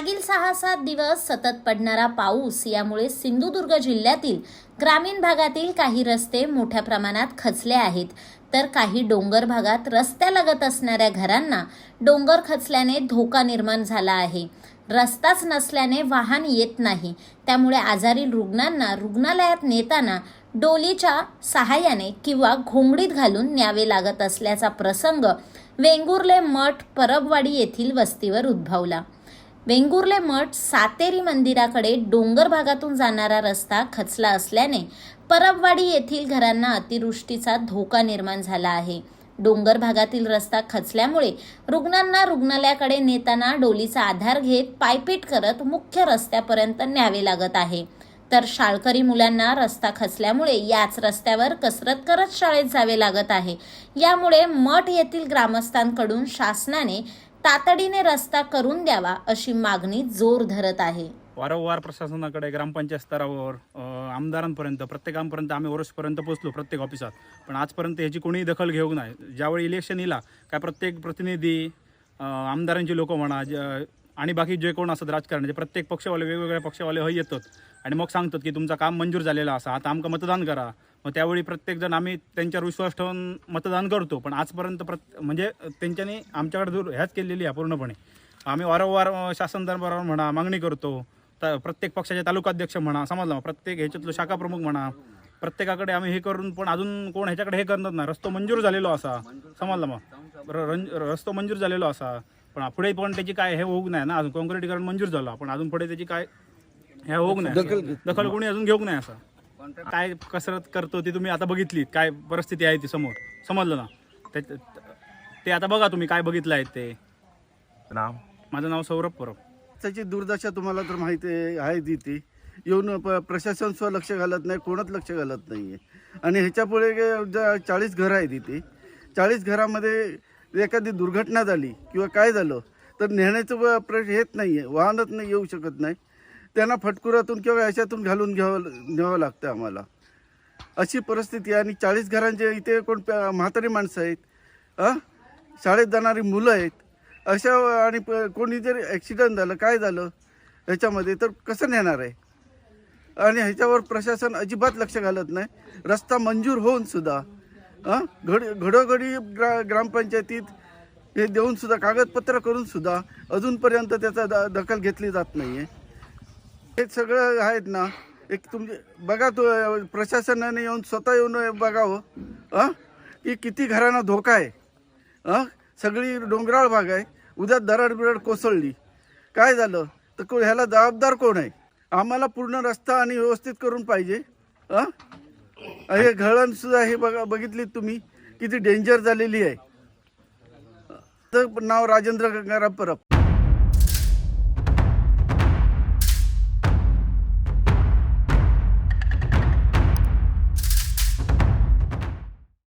मागील सहा सात दिवस सतत पडणारा पाऊस यामुळे सिंधुदुर्ग जिल्ह्यातील ग्रामीण भागातील काही रस्ते मोठ्या प्रमाणात खचले आहेत. तर काही डोंगर भागात रस्त्यालगत असणाऱ्या घरांना डोंगर खचल्याने धोका निर्माण झाला आहे. रस्ताच नसल्याने वाहन येत नाही. त्यामुळे आजारी रुग्णांना रुग्णालयात नेताना डोलीच्या सहाय्याने किंवा घोंगडीत घालून न्यावे लागत असल्याचा प्रसंग वेंगुर्ले मठ परबवाडी येथील वस्तीवर उद्भवला. वेंगुर्ले मठ सातेरी मंदिराकडे डोंगर भागातून जाणारा रस्ता खचला असल्याने परबवाडी येथील घरांना अतिवृष्टीचा धोका निर्माण झाला आहे. डोंगर भागातील रस्ता खचल्यामुळे रुग्णांना रुग्णालयाकडे नेताना डोलीचा आधार घेत पायपीट करत मुख्य रस्त्यापर्यंत न्यावे लागत आहे. तर शाळकरी मुलांना रस्ता खचल्यामुळे याच रस्त्यावर कसरत करत शाळेत जावे लागत आहे. यामुळे मठ येथील ग्रामस्थांकडून शासनाने तातडीने रस्ता करून द्यावा अशी मागणी जोर धरत आहे. वारंवार प्रशासनाकडे ग्रामपंचायत स्तरावर अ, आमदारांपर्यंत प्रत्येकांपर्यंत आम्ही वरिष्ठपर्यंत पोहोचलो प्रत्येक ऑफिसात. पण आजपर्यंत ह्याची कोणीही दखल घेऊ नाही. ज्यावेळी इलेक्शन येला काय प्रत्येक प्रतिनिधी अ, आमदारांची लोक म्हणा ज- आणि बाकी जे कोण असतात राजकारणाचे प्रत्येक पक्षवाले वेगवेगळ्या पक्षवाले हय येतात. आणि मग सांगतात की तुमचं काम मंजूर झालेलं असा आता आमकां मतदान करा. मग त्यावेळी प्रत्येकजण आम्ही त्यांच्यावर विश्वास ठेवून मतदान करतो. पण आजपर्यंत प्रत म्हणजे त्यांच्यानी आमच्याकडे दूर ह्याच केलेली आहे पूर्णपणे. आम्ही वारंवार शासन दरबारावर म्हणा मागणी करतो. त प्रत्येक पक्षाचे तालुकाध्यक्ष म्हणा समजलं प्रत्येक ह्याच्यातलं शाखाप्रमुख म्हणा प्रत्येकाकडे आम्ही हे करून पण अजून कोण ह्याच्याकडे हे करणार नाही. रस्तो मंजूर झालेलो असा. समजलं मग? रस्तो मंजूर झालेलो असा. पण पुढे पण त्याची काय हे होऊ नाही ना. अजून कॉन्क्रिटीकरण मंजूर झालं. पण अजून पुढे त्याची काय हे होऊ नाही. दखल कोणी अजून घेऊ नाही असं. काय कसरत करतो ती तुम्ही आता बघितली. काय परिस्थिती आहे ती समोर. समजलं ना? ते ते आता बघा तुम्ही काय बघितलं आहे ते. नाव? माझं नाव सौरभ परब त्याची दुर्दशा तुम्हाला तर माहिती आहे आहे ती ती. येऊन प प्रशासन सुद्धा लक्ष घालत नाही कोणत लक्ष घालत नाही आहे आणि ह्याच्यापुढे चाळीस घरं आहेत इथे चाळीस घरामध्ये एखादी दुर्घटना झाली किंवा काय झालं तर नेण्याचं प्रश्न येत नाही आहे वाहनच नाही येऊ शकत नाही. त्यांना फटकुरातून किंवा याच्यातून घालून घ्यावं घ्यावं लागतं आम्हाला. अशी परिस्थिती आहे आणि चाळीस घरांचे इथे कोण म्हातारी माणसं आहेत हां शाळेत जाणारी मुलं आहेत अशा आणि प- कोणी जर ॲक्सिडेंट झालं काय झालं ह्याच्यामध्ये तर कसं नेणार आहे? आणि ह्याच्यावर प्रशासन अजिबात लक्ष घालत नाही. रस्ता मंजूर होऊन सुद्धा हां घड घडोघडी ग्रा ग्रामपंचायतीत हे देऊन सुद्धा कागदपत्र करून सुद्धा अजूनपर्यंत त्याचा द दखल घेतली जात नाही आहे हे सगळं आहेत ना एक तुमचे बघा तो प्रशासनाने येऊन स्वतः येऊन बघावं हां हो, की किती घरांना धोका आहे. हां सगळी डोंगराळ भाग आहे. उद्या दरड बिरड कोसळली. काय झालं? तर को ह्याला जबाबदार कोण आहे? आम्हाला पूर्ण रस्ता आणि व्यवस्थित करून पाहिजे हां? हे घळण सुद्धा हे बघा बघितली तुम्ही किती डेंजर झालेली आहे. तर नाव राजेंद्र गंगाराम परब.